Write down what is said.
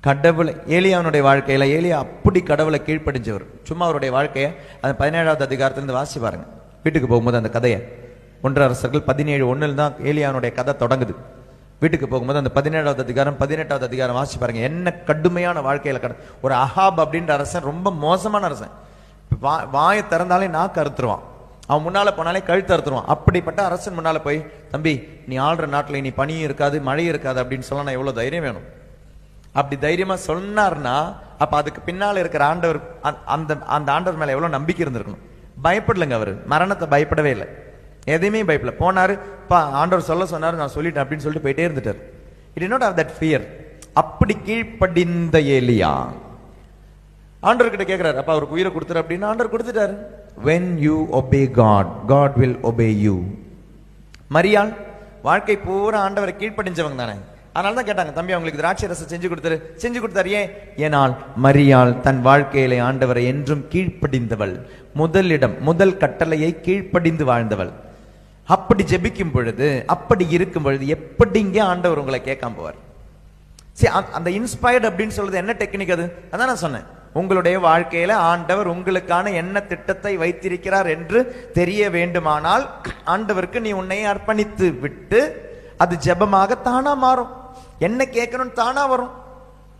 கடவுளை ஏலியானுடைய வாழ்க்கையில் ஏலியா அப்படி கடவுளை கீழ்ப்படிஞ்சவர். சும்மா அவருடைய வாழ்க்கையை அந்த பதினேழாவது அதிகாரத்திலிருந்து வாசி பாருங்க. வீட்டுக்கு போகும்போது அந்த கதையை. ஒன்றரை அரசர்கள் பதினேழு ஒன்றில் தான் ஏலியானுடைய கதை தொடங்குது. வீட்டுக்கு போகும்போது அந்த பதினேழாவது அதிகாரம் பதினெட்டாவது அதிகாரம் வாசி பாருங்க. என்ன கடுமையான வாழ்க்கையில் கட ஒரு அஹாப் அப்படின்ற அரசன் ரொம்ப மோசமான அரசன். வா- வாயை திறந்தாலே நாக்கு அறுத்துருவான். அவன் முன்னால் போனாலே கழுத்து அறுத்துருவான். அப்படிப்பட்ட அரசன் முன்னால் போய் தம்பி நீ ஆள்ற நாட்டில் நீ பனியும் இருக்காது மழையும் இருக்காது அப்படின்னு சொல்ல நான் எவ்வளோ தைரியம் வேணும்? அப்படி தைரியமா சொன்னார்னா அப்ப அதுக்கு பின்னால இருக்கிற ஆண்டவர் அந்த- அந்த அந்த ஆண்டவர் மேல எவ்வளவு நம்பிக்கை இருந்திருக்கணும். பயப்படலைங்க அவர். மரணத்தை பயப்படவே இல்லை. எதையுமே பயப்படல. போனாரு பா ஆண்டவர் சொல்ல சொன்னார் நான் சொல்லிட்டேன் அப்படின்னு சொல்லிட்டு போயிட்டே இருந்துட்டார். It not how that fear அப்படி கீழ்ப்படிந்த ஏலியா. ஆண்டவர் கிட்ட அப்போ அப்ப அவருக்கு உயிரை கொடுத்துரு அப்படின்னு ஆண்டவர் கொடுத்துட்டாரு. When you obey God God will obey you மரியாள் வாழ்க்கை பூரா ஆண்டவரை கீழ்ப்படிஞ்சவங்க தானே. அதனால தான் கேட்டாங்க தம்பி அவங்களுக்கு திராட்சை ரசம் செஞ்சு கொடுத்தாரு. செஞ்சு கொடுத்தாரு ஏன்? ஏனால் மரியாள் தன் வாழ்க்கையிலே ஆண்டவரை என்றும் கீழ்ப்படிந்தவள். முதலிடம் முதல் கட்டளையை கீழ்ப்படிந்து வாழ்ந்தவள். அப்படி ஜெபிக்கும் பொழுது அப்படி இருக்கும் பொழுது எப்படிங்க ஆண்டவர் உங்களை கேட்காம போவார்? சரி அந்த- அந்த இன்ஸ்பயர்ட் அப்படின்னு சொல்றது என்ன டெக்னிக் அது? அதான் நான் சொன்னேன். உங்களுடைய வாழ்க்கையில ஆண்டவர் உங்களுக்கான என்ன திட்டத்தை வைத்திருக்கிறார் என்று தெரிய வேண்டுமானால் ஆண்டவருக்கு நீ உன்னை அர்ப்பணித்து விட்டு அது ஜெபமாக தானா மாறும். என்ன கேட்கணும்னு தானா வரும்.